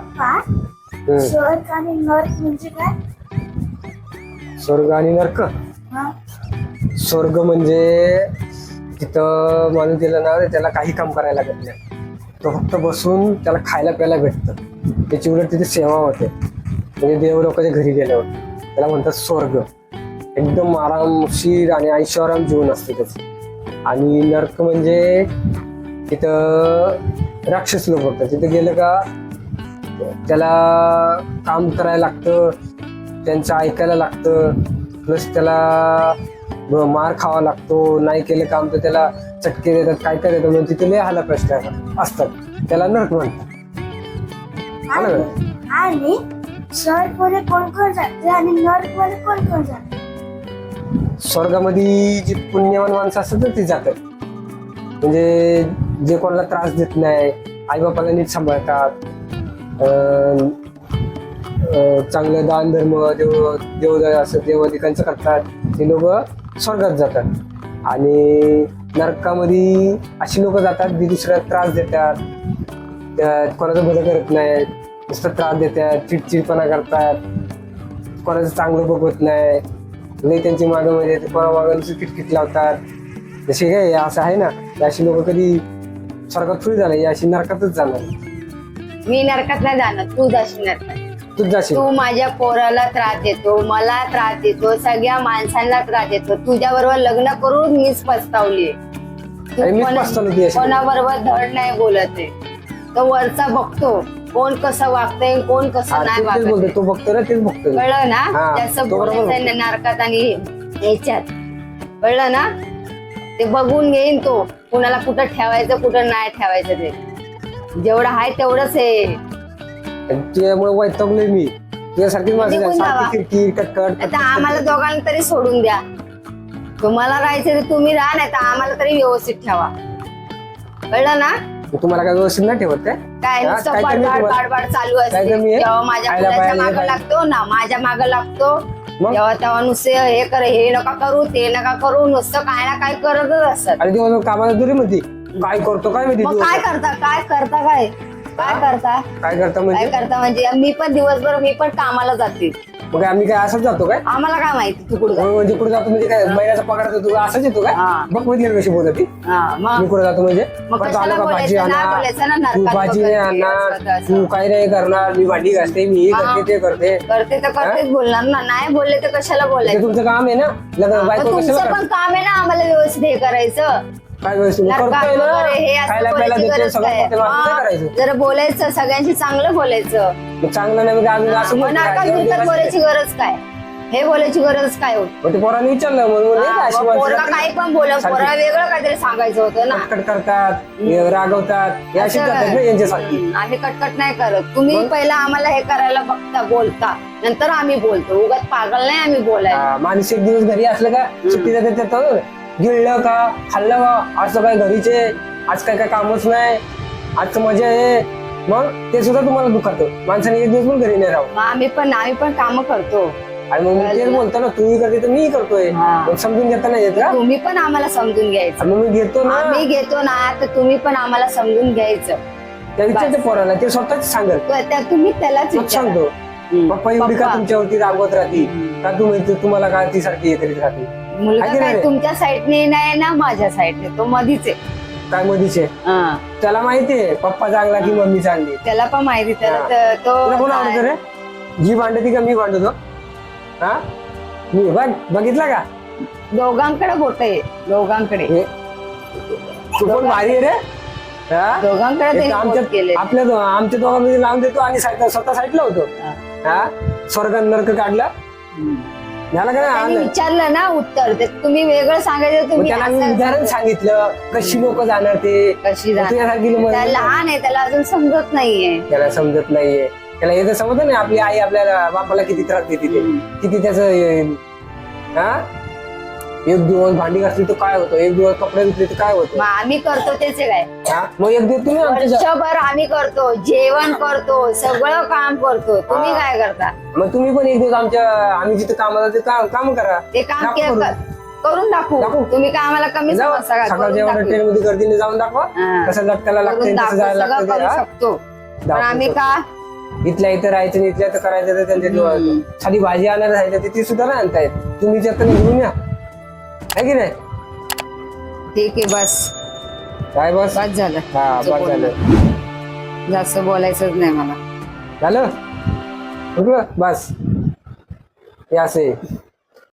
पप्पा हम्म. स्वर्ग आणि नर्क म्हणजे काय? स्वर्ग आणि नरक. हा? स्वर्ग म्हणजे तिथं माणूस दिलं ना त्याला काही काम करायला लागत नाही. तो फक्त बसून त्याला खायला प्यायला भेटतं. त्याची उलट तिथे सेवा होते. म्हणजे देव लोकांच्या घरी गेल्यावर त्याला म्हणतात स्वर्ग. एकदम आरामशीर आणि ऐश्वराम जीवन असते त्याचं. आणि नर्क म्हणजे तिथं राक्षस लोक बघतात तिथे गेलं का त्याला काम करायला लागतं त्यांचं ऐकायला लागतं प्लस त्याला मार खावा लागतो नाही केलं काम तर त्याला चटके देतात काय काय देतात म्हणजे तिथे लय हाला प्रश्न असतात. त्याला नरक म्हणतात? आणि आणि स्वर्गमध्ये कोण कोण जाते आणि नर्कमध्ये कोण कोण जाते? स्वर्गामध्ये जी पुण्यवान माणसं असतात ना ती जातात. म्हणजे जे कोणाला त्रास देत नाही आईबापाला नीट सांभाळतात चांगलं दान धर्म देव देवदय असं देवाधिकांचं करतात. ते लोक स्वर्गात जातात. आणि नरकामध्ये अशी लोक जातात जी दुसऱ्याला त्रास देतात. त्या कोणाचं भलं करत नाहीत. नुसतं त्रास देतात चिडचिडपणा करतात. कोणाचं चांगलं बघत नाही. लई त्यांची मागं म्हणजे कोणा मागं नुसतं किटकिट लावतात. जसे काय असं आहे ना अशी लोक कधी स्वर्गात थोडी जाणार अशी नरकातच जाणार. मी नरकात नाही जाणार तू जाशील नरकात. तूच जाशील. तू माझ्या पोराला त्रास देतो मला त्रास देतो सगळ्या माणसांना त्रास देतो. तुझ्या बरोबर लग्न करून मीच पस्तावली अरे मीच पस्तावली तुझ्याशी. कोणाबरोबर धड नाही बोलत आहे. तो वरचा बघतो कोण कसं वागतंय कोण कसं नाही तेच वागत आहे. तो बघतो ना तेच बघतो कळलं ना? त्याचं तो बरोबर बोलायचं नाही नरकात आणि ह्याच्यात. कळलं ना? ते बघून घेईन तो. कुणाला कुठं ठेवायचं कुठं नाही ठेवायचं ते. जेवढं आहे तेवढंच आहे त्यामुळे वैतागलोय मी तुझ्यासारखी माझं निघून जावा. सारखी किरकिर कटकट आता आम्हाला दोघांना तरी सोडून द्या तुम्हाला राहायचं तर तुम्ही राहा नाही तर आम्हाला तरी व्यवस्थित ठेवा कळलं ना तुम्हाला काय व्यवस्थित नाही ठेवत काय काय हा, नुसतं काय कमी बडबड तुम्हाला? बडबड चालू काय असते कमी आहे? जेव्हा माझ्या खायला मुलाच्या प्यायला मागं काय? लागतो ना माझ्या मागं लागतो मग? जेव्हा तेव्हा नुसते हे कर हे नका करू ते नका करू नुसतं काय ना काय करतच दिवस कामाला दुरी म्हणती काय करतो काय माहिती मग दिवसभर? काय करता काय करता काय काय करता काय करता काय म्हणजे करता म्हणजे मी पण दिवसभर मी पण कामाला जाते मग आम्ही काय असंच जातो काय आम्हाला काय माहिती तू कुठं जाते? म्हणजे कुठे जातो म्हणजे काय महिन्याचा पगार देतो असंच येतो काय हा. बघ आहे कशी बोलत ती हा मग मी कुठे जातो म्हणजे मग परत कशाला आलो का भाजी बोलायचं? नाही आणा बोलायचं ना, तू नरकात भाजी नाही आणणार असं. तू काही नाही करणार मी भांडी घासते मी हे हा. करते ते करते करते तर करतेच बोलणार ना नाही बोलले तर कशाला ते बोलायचं तुमचं काम आहे ना लग्न मग बायको तुमचं? पण काम आहे ना आम्हाला व्यवस्थित हे करायचं काय नरकात करतोय ना हे खायला प्यायला देतोय सगळं? करतोय, मग काय करायचं जरा बोलायचं सगळ्यांशी चांगलं बोलायचं मग चांगलं नाही आम्ही असं काय? बोलायची. गरज काय हे बोलायची गरज काय होत? मग ते पोरांनी विचारलं म्हणून अशी माणसं पोरगा? काही पण बोला पोरा वेगळं काहीतरी सांगायचं होतं ना. कटकट करतात हे रागवतात हे अशीच असं जातात ना यांच्यासारखी. हम्म, आम्ही कटकट नाही करत. तुम्ही पहिला आम्हाला हे करायला बघता बोलता. नंतर आम्ही बोलतो. उगाच पागल नाही आम्ही बोलायला. हा, माणूस एक दिवस घरी असलं का सुट्टीला देतात गिळलं का खाल्लं का आज तर काय घरीचे आज काय काय कामच नाही आजचं मजा आहे. मग ते सुद्धा तुम्हाला दुखातं माणसाने एक दिवस पण घरी नाही राहू. मग आम्ही पण आम्ही पण काम करतो. आणि मग मी तेच बोलतो ना तुम्ही करते तर मी करतोय. हा. मग समजून घेता नाही येत का तुम्ही पण आम्हाला समजून घ्यायचं. आणि मग मी घेतो ना. आम्ही घेतो ना तर तुम्ही पण आम्हाला समजून घ्यायचं. त्या विचारते पोराला ते स्वतःच सांगत तो- त्या- तुम्ही त्यालाच मग विचारा. सांगतो. हम्म. पप्पा एवढी का पप्पा. तुमच्यावरती रागवत राहते? का तुम्ही तुम्हाला काय ती सारखी करीत राहते? मुलगा आहे की काय नाही? तुमच्या साईडने नाही ना माझ्या साईडने. तो मधीच आहे. काय मधीचे? हा. त्याला माहितीये पप्पा चांगला की मम्मी चांगली त्याला पण माहिती त्याला हा. तर तुला कोण तो आवडतं रे? जी भांडती का मी भांडतो? हा? मी बघ बघितला का? दोघांकडे बोट आहे दोघांकडे. हे. तू पण भारी आहे रे. हा? दोघांकडे त्यांनी आमच्या आपल्या दो- आमच्या दोघांमध्ये लावून देतो आणि साईड स्वतः साईडला होतो. हा. स्वर्ग नरक काढला. झालं का त्यांनी नाही विचारलं ना उत्तर. ते तुम्ही वेगळं सांगायचं मग तुम्ही त्याला मी असं उदाहरण सांगितलं. कशी लोक जाणार ते? कशी जाणार? तुझ्यासारखी लोकं- त्याला लहान आहे त्याला अजून समजत नाहीये. त्याला समजत नाहीये. त्याला हे तर समजत नाही आपली आई आपल्याला बापाला किती त्रास देते ते किती त्याच हा एक दिवस भांडी घासली तर काय होतं एक दिवस कपडे धुतले तर काय होतं मग आम्ही करतो आहे काय हा? मग एक दिवस तुम्ही आमच्या वर्षभर आम्ही करतो जेवण करतो सगळं काम करतो तुम्ही. काय करता मग तुम्ही पण एक दिवस आमच्या आम्ही जिथे कामाला ते काम काम करा ते काम दाखव के- करून. कर- करून दाखवू दाखवू. तुम्ही काय आम्हाला कमी जाऊ समजता का? सकाळच्या करून एवढ्या दाखवू. ट्रेन मध्ये गर्दीने जाऊन दाखवा हा. कसं लटकायला लागतं करून कसं दाखवू जायला सगळं लागतं ते, करू हा? शकतो पण दाखवू आम्ही शकतो. का इथल्या इथं राहायचं आणि इथल्या इथं करायचं तर त्यांच्या हम्म. साधी भाजी आणायला सांगितलं तर ती सुद्धा नाही आणतायत तुम्ही त्यात घेऊन या. आहे की नाही? ठीक आहे बस. काय बस? बस झालं. हा बस झालं. जास्त बोलायचंच नाही मला. झालं? उठलं? बस. हे असे.